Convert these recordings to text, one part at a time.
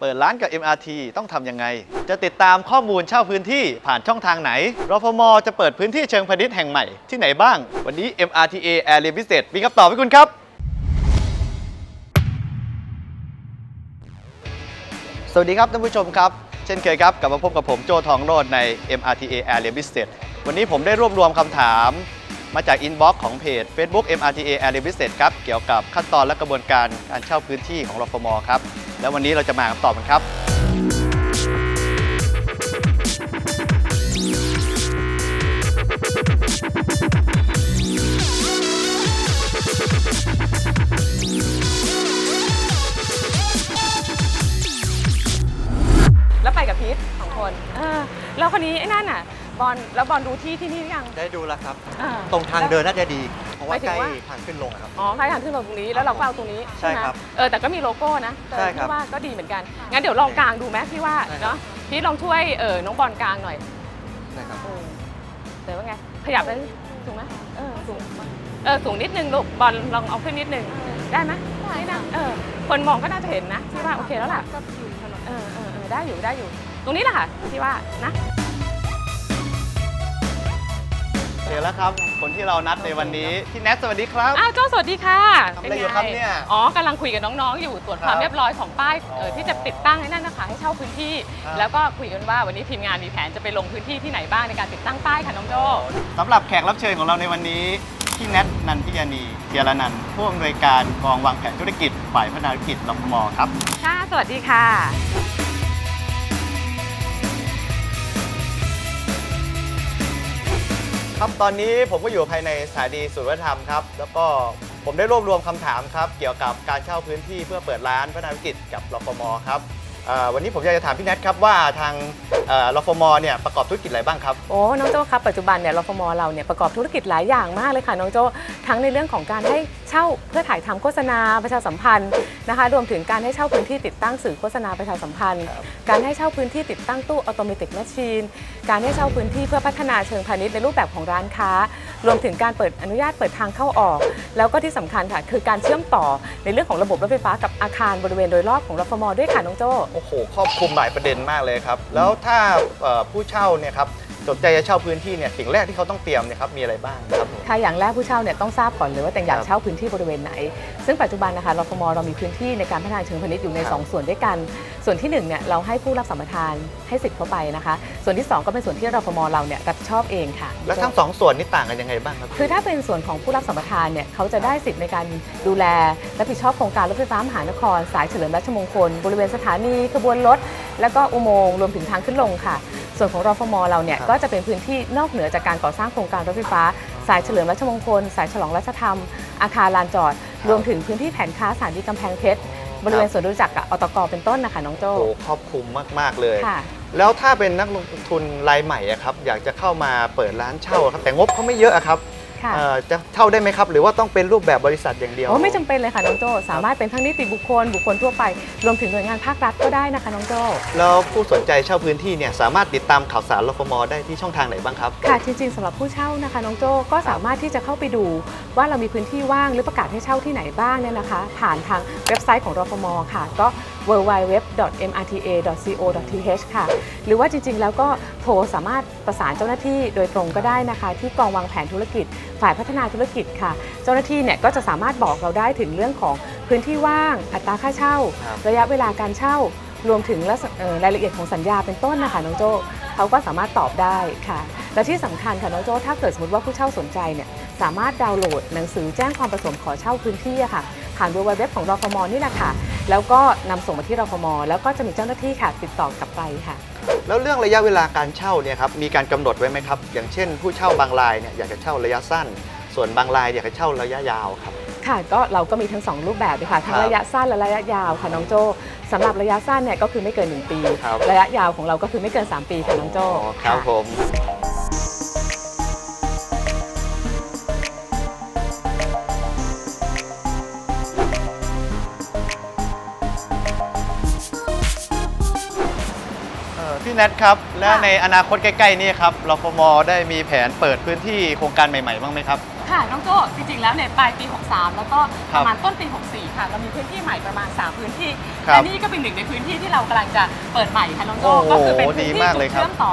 เปิดร้านกับ MRT ต้องทำยังไง จะติดตามข้อมูลเช่าพื้นที่ผ่านช่องทางไหนรฟมจะเปิดพื้นที่เชิงพาณิชย์แห่งใหม่ที่ไหนบ้าง วันนี้ MRTA Area Visit มีคำตอบให้คุณครับ สวัสดีครับท่านผู้ชมครับ เช่นเคยครับกลับมาพบกับผมโจทองโรดใน MRTA Area Visit วันนี้ผมได้รวบรวมคำถามมาจากอินบ็อกซ์ของเพจ Facebook MRTA Area Visit ครับเกี่ยวกับขั้นตอนและกระบวนการการเช่าพื้นที่ของรฟมครับ แล้ววันนี้เราจะมาคำตอบกันครับ แล้วไปกับพีทสองคนเออแล้วคนนี้ไอ้นั่นน่ะ บอลแล้วบอลดูที่ที่นี่หรือยังได้ดูแล้วครับ อ่าตรงทางเดินน่าจะดี เพราะหว่ามาใกยถึล้งว่า ทางขึ้นลงครับ อ๋อพายทางขึ้นลงตรงนี้แล้วเราก็เอาตรงนี้ใช่ไหมครับเออแต่ก็มีโลโก้นะแต่ใช่ครับพี่ว่าก็ดีเหมือนกัน งั้นเดี๋ยวลองกลางดูไหมพี่ว่าใช่ครับ เนาะพีทลองช่วยเออน้องบอลกลางหน่อยนะครับ เออเดี๋ยวว่าไงขยับไปสูงไหมเออสูงเออสูงนิดนึงลูกบอลลองเอาขึ้นนิดนึงได้ไหมได้นะเออคนมองก็น่าจะเห็นนะพี่ว่าโอเคแล้วล่ะเออเออเออได้อยู่ได้อยู่ ตรงนี้แหละค่ะที่ว่านะ ยวแล้วครับ คนที่เรานัดในวันนี้พี่แนทสวัสดีครับ อ้าวโจ้สวัสดีค่ะทำอะไรอยู่ครับเนี่ยอ๋อกำลังคุยกับน้องๆ อยู่ตรวจความครับเรียบร้อยของป้ายเอ่ออ๋อที่จะติดตั้งให้นั่นนะคะ ให้เช่าพื้นที่ ครับ แล้วก็คุยกันว่าวันนี้ทีมงานมีแผนจะไปลงพื้นที่ที่ไหนบ้างในการติดตั้งป้ายค่ะน้องโจ้สำหรับแขกรับเชิญของเราในวันนี้พี่แนทนันทิยานีเทียรนันท์ผู้อำนวยการกองวางแผนธุรกิจฝ่ายพัฒนาธุรกิจรฟมครับ ค่ะ สวัสดีค่ะ ครับตอนนี้ผมก็อยู่ภายในสถานีศูนย์วัฒนธรรมครับ แล้วก็ผมได้รวบรวมคำถามครับ เกี่ยวกับการเช่าพื้นที่เพื่อเปิดร้านพัฒนาธุรกิจกับรฟมครับเอ่อวันนี้ผมอยากจะถามพี่แนทครับว่าทางเอ่อรฟมเนี่ยประกอบธุรกิจอะไรบ้างครับ โอ้น้องโจ้ครับปัจจุบันเนี่ยรฟมเราเนี่ยประกอบธุรกิจหลายอย่างมากเลยค่ะน้องโจ้ทั้งในเรื่องของการให้เช่าเพื่อถ่ายทำโฆษณาประชาสัมพันธ์นะคะ รวมถึงการให้เช่าพื้นที่ติดตั้งสื่อโฆษณาประชาสัมพันธ์ครับการให้เช่าพื้นที่ติดตั้งตู้อัตโนมัติแมชชีน การให้เช่าพื้นที่เพื่อพัฒนาเชิงพาณิชย์ในรูปแบบของร้านค้า รวมถึงการเปิดอนุญาตเปิดทางเข้าออก แล้วก็ที่สำคัญค่ะ คือการเชื่อมต่อในเรื่องของระบบรถไฟฟ้ากับอาคารบริเวณโดยรอบของรฟมด้วยค่ะน้องโจ้โอ้โหครอบคลุมหลายประเด็นมากเลยครับแล้วถ้าผู้เช่าเนี่ยครับ สนใจจะเช่าพื้นที่เนี่ยสิ่งแรกที่เขาต้องเตรียมเนี่ยครับมีอะไรบ้างครับผม ค่ะอย่างแรกผู้เช่าเนี่ยต้องทราบก่อนเลยว่าแต่งอยากครับเช่าพื้นที่บริเวณไหน ซึ่งปัจจุบันนะคะรฟมเรามีพื้นที่ในการพัฒนาเชิงพาณิชย์อยู่ใน ครับ2 ส่วนด้วยกัน ส่วนที่1เนี่ยเราให้ผู้รับสัมปทานให้สิทธิ์เข้าไปนะคะ ส่วนที่ 2 ก็เป็นส่วนที่รฟมเราเนี่ยรับผิดชอบเองค่ะ แล้วทั้งสองส่วนนี่ต่างกันยังไงบ้างครับ คือถ้าเป็นส่วนของผู้รับสัมปทานเนี่ยเขาจะได้สิทธิ์ในการดูแลรับผิดชอบโครงการรถไฟฟ้ามหานคร สายเฉลิมราชมงคล บริเวณสถานีขบวนรถ และก็อุโมงค์รวมถึงทางขึ้นลงค่ะ ส่วนของรฟมเราเนี่ยครับก็จะเป็นพื้นที่นอกเหนือจากการก่อสร้างโครงการรถไฟฟ้า สายเฉลิมราชมงคล สายฉลองราชธรรม อาคารลานจอด รวมถึงพื้นที่แผนค้าสถานีกำแพงเพชรบริเวณสวนรู้จักรกับอตกเป็นต้นนะคะน้องโจ้โอ้โหครอบคลุมมาก ๆ เลยค่ะแล้วถ้าเป็นนักลงทุนรายใหม่อะครับอยากจะเข้ามาเปิดร้านเช่าอะครับแต่งบเขาไม่เยอะอะครับค่ะเอ่อ จะเช่าได้ไหมครับ หรือว่าต้องเป็นรูปแบบบริษัทอย่างเดียว โอ้ไม่จำเป็นเลยค่ะน้องโจ้สามารถเป็นทั้งนิติบุคคล บุคคลทั่วไป รวมถึงหน่วยงานภาครัฐก็ได้นะคะน้องโจ้แล้วผู้สนใจเช่าพื้นที่เนี่ยสามารถติดตามข่าวสารรฟมได้ที่ช่องทางไหนบ้างครับค่ะจริงๆสำหรับผู้เช่านะคะน้องโจ้ก็สามารถที่จะเข้าไปดู ว่าเรามีพื้นที่ว่างหรือประกาศให้เช่าที่ไหนบ้างเนี่ยนะคะ ผ่านทางเว็บไซต์ของรฟมค่ะ ก็ www.mrta.co.th ค่ะ หรือว่าจริงๆ แล้วก็โทรสามารถประสานเจ้าหน้าที่โดยตรงก็ได้นะคะ ที่กองวางแผนธุรกิจ ฝ่ายพัฒนาธุรกิจค่ะ เจ้าหน้าที่เนี่ยก็จะสามารถบอกเราได้ถึงเรื่องของพื้นที่ว่าง อัตราค่าเช่าครับระยะเวลาการเช่า รวมถึงลักษณะเอ่อรายละเอียดของสัญญาเป็นต้นนะคะน้องโจ้เขาก็สามารถตอบได้ค่ะ และที่สำคัญค่ะน้องโจ้ถ้าเกิดสมมติว่าผู้เช่าสนใจเนี่ยสามารถดาวน์โหลดหนังสือแจ้งความประสงค์ขอเช่าพื้นที่อะค่ะผ่านเว็บของรฟมนี่แหละค่ะ แล้วก็นำส่งมาที่รฟมแล้วก็จะมีเจ้าหน้าที่ค่ะติดต่อกลับไปค่ะ แล้วเรื่องระยะเวลาการเช่าเนี่ยครับมีการกำหนดไว้ไหมครับ อย่างเช่น ผู้เช่าบางรายเนี่ยอยากจะเช่าระยะสั้น ส่วนบางรายอยากจะเช่าระยะยาวครับ ค่ะก็เราก็มีทั้งสองรูปแบบเลยค่ะทั้งครับระยะสั้นและระยะยาวค่ะน้องโจ้สำหรับระยะสั้นเนี่ยก็คือไม่เกิน 1 ปี ครับ ระยะยาวของเราก็คือไม่เกิน 3 ปีค่ะน้องโจ้อ๋อครับะผม พี่แนทครับ และในอนาคตใกล้ๆนี้ครับรฟมได้มีแผนเปิดพื้นที่โครงการใหม่ๆบ้างไหมครับ ค่ะ น้องโจ้จริงๆ แล้วในยปลายปี 63 แล้วก็คปรับระมาณต้นปี 64 ค่ะ เรามีพื้นที่ใหม่ประมาณ 3 พื้นที่ครับและนี่ก็เป็นหนึ่งในพื้นที่ที่เรากำลังจะเปิดใหม่ค่ะน้องโจ้โอ้โหก็คือเป็นพื้นดีที่มากจุเลดยครับเชื่อมต่อ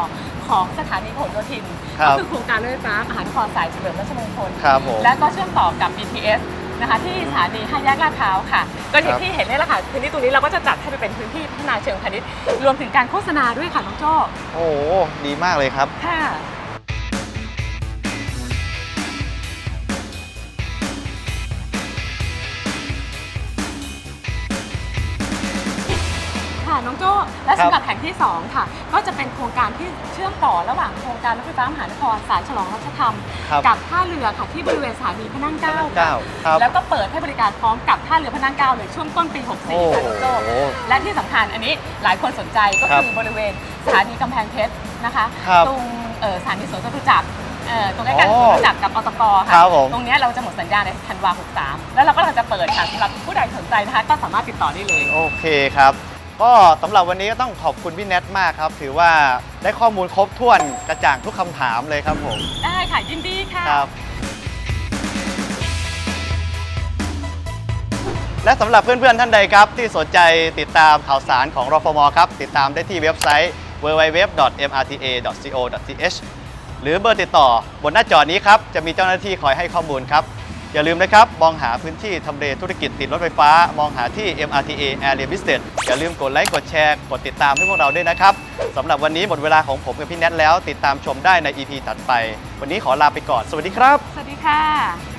ของสถานีพหลโยธินครับก็คือโครงการรถไฟฟ้ามหานครสายเฉลิมราชมงคลครับผมและก็เชื่อมต่อกับ BTS นะคะที่สถานีห้าแยกลาดพร้าวค่ะ ก็อย่าครังบที่เห็นนี่แหละค่ะพื้นที่ตรงนี้เราก็จะจัดให้ไปเป็นพื้นที่พัฒนาเชิงพาณิชย์รวมถึงการโฆษณาด้วยค่ะน้องโจ้โอ้โหดีมากเลยครับค่ะ ค่ะน้องโจ้และครับสำหรับแห่งที่ 2 ค่ะ ก็จะเป็นโครงการที่เชื่อมต่อระหว่างโครงการรถไฟฟ้ามหานครสายฉลองรัชธรรม ครับกับท่าเรือค่ะที่บริเวณสถานีพระนั่งเกล้าเก้าครับแล้วก็เปิดให้บริการพร้อมกับท่าเรือพระนั่งเกล้าเลยช่วงต้นปีโอ้64 ค่ะน้องโจ้โหและที่สำคัญอันนี้หลายคนสนใจก็ครับคือบริเวณสถานีกำแพงเพชรนะคะครับตรงเอ่อสถานีสวนจตุจักรเอ่อตรงใกล้ๆอ๋สอวนจตุจักรกับอตกครัค่ะบผม ตรงเนี้ยเราจะหมดสัญญาในธันวา63 แล้วเราก็กำลังจะเปิดค่ะสำหรับผู้ใดสนใจนะคะก็สามารถติดต่อได้เลย โอเคครับ ก็สำหรับวันนี้ก็ต้องขอบคุณพี่แนทมากครับ ถือว่าได้ข้อมูลครบถ้วนกระจ่างทุกคำถามเลยครับผมได้ค่ะยินดีค่ะ ครับ และสำหรับเพื่อนๆท่านใดครับ ที่สนใจติดตามข่าวสารของรฟมครับ ติดตามได้ที่เว็บไซต์ www.mrta.co.th หรือเบอร์ติดต่อบนหน้าจอนี้ครับ จะมีเจ้าหน้าที่คอยให้ข้อมูลครับ อย่าลืมนะครับ มองหาพื้นที่ทำเลธุรกิจติดรถไฟฟ้า มองหาที่ MRTA Area Business อย่าลืมกดไลค์ กดแชร์ กดติดตามให้พวกเราด้วยนะครับสำหรับวันนี้หมดเวลาของผมกับพี่แนทแล้ว ติดตามชมได้ใน EP ถัดไป วันนี้ขอลาไปก่อน สวัสดีครับ สวัสดีค่ะ